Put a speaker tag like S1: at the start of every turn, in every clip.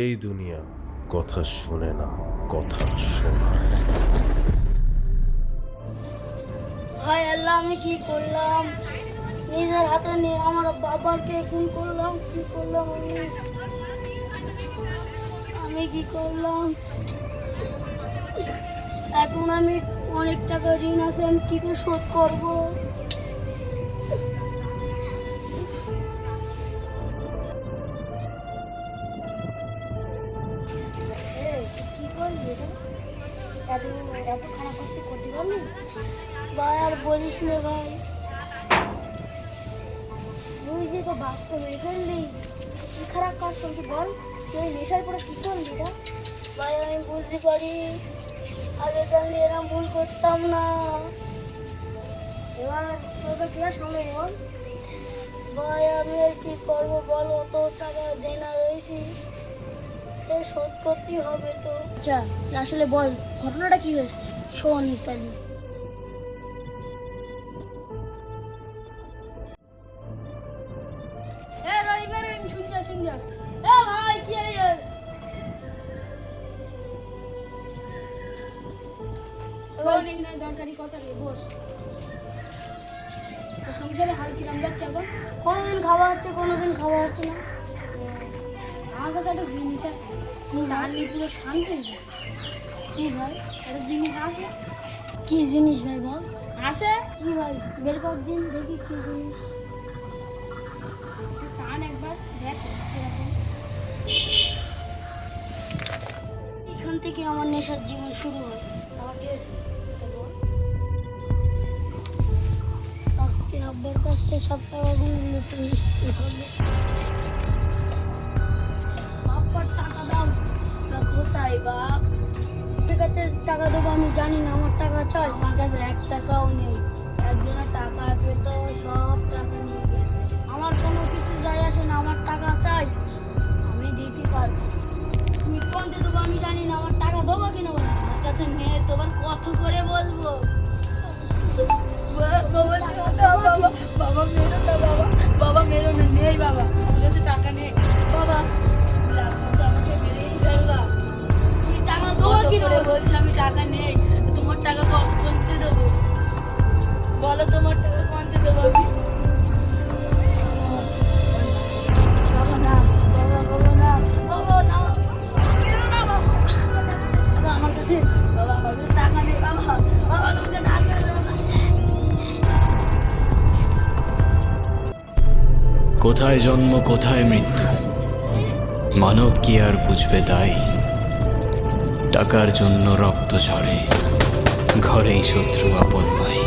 S1: এই দুনিয়া কথা শোনে না, কথা শোনায়
S2: হায় আল্লাহ, আমি কি করলাম? নিজের হাতে নিয়ে আমার বাবাকে খুন করলাম, কি করলাম আমি? আমি কি করলাম? এখন আমি অনেক টাকা ঋণ আছে, আমি কি করে শোধ করব? এত এত খারাপ কাজটা করতে পারলি, ভাই, আর বলিস না, ভাই। তুই যে তো বাপকে মেরে ফেললি কি খারাপ কাজ করতে বল, তুই নেশার পরে কি করলি রে ভাই, আমি বুঝতে পারি, আগে জানলে এরম ভুল করতাম না। এবার তোকে কে সামনে বল ভাই, আমি আর কি করব বলো? তোর টাকা দেনা রয়েছি। এ শোধ করতেই হবে তো। আচ্ছা আসলে বল ঘটনাটা কি হয়েছে? শোন ইতালি। দরকারি কথা রে বস। সংসারে হাল কিরাম যাচ্ছে এখন? কোনোদিন খাওয়া হচ্ছে কোনোদিন খাওয়া হচ্ছে না। আমার কাছে একটা জিনিস আছে। ডালি পুরো শান্ত হয়েছে কি ভাই? একটা জিনিস আছে? কি জিনিস ভাই বল? আছে? কি ভাই? বের কর দিন, দেখি কি জিনিস। টান একবার দেখ এখান থেকে আমার নেশার জীবন শুরু হয় আমার কি হয়েছে এটা বল। আজকে আব্বার কাছ থেকে সব টাকাগুলো বাপ ঠিক আছে টাকা দেবো, আমি জানি না, আমার টাকা চাই। আমার কাছে এক টাকাও নেই। একজনের টাকা পেত সব টাকা
S3: বলছি আমি টাকা নেই তোমার টাকা কখন কোনতে দেবো? বলো তোমার টাকা কোনতে দেবো আমি?
S2: বাবা না বাবা বাবা না বাবা না মেরো না বাবা বাবা আমার কাছে বাবা আমার কাছে টাকা নেই বাবা বাবা তোমাকে টাকা দেবো না
S4: কোথায় জন্ম কোথায় মৃত্যু? মানব কি আর বুঝবে তাই? টাকার জন্য রক্ত ঝরে। ঘরেই শত্রু আপন ভাই।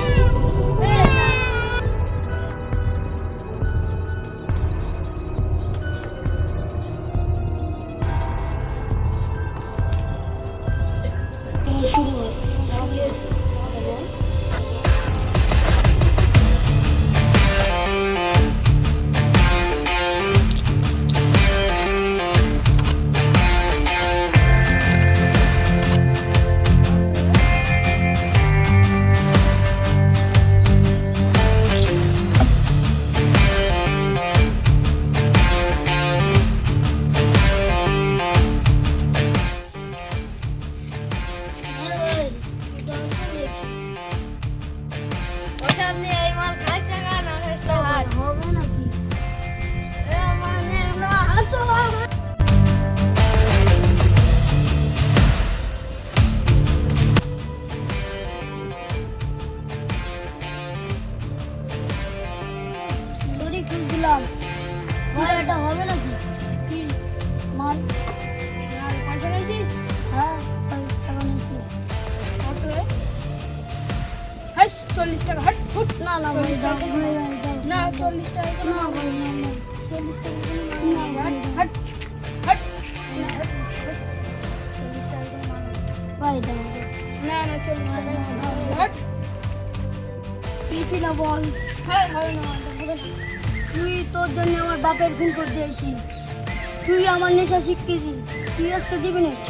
S2: Thank শুরু
S3: নিয়ে এই মাল খাস টাকা না খাস
S2: হবে নাকি
S3: চল্লিশ টাকা। হাট হুট
S2: না না
S3: চল্লিশ টাকা। না চল্লিশ টাকা
S2: না
S3: চল্লিশ টাকা হাট হাট। চল্লিশ টাকা। না। না চল্লিশ টাকা হাট।
S2: পিপি না বল।
S3: হ্যাঁ হবে না
S2: তুই তোর জন্য আমার বাপের খুন করে দিয়েছি। তুই আমার নেশা শিখিয়েছি তুই আজকে দিবি না? চ।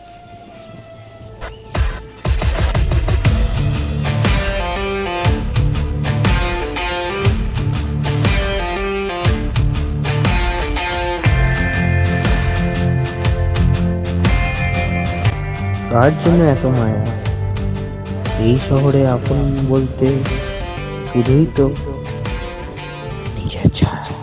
S5: কার জন্য এত মায়া? এই শহরে আপন বলতে শুধুই তো নিজের ছাড়া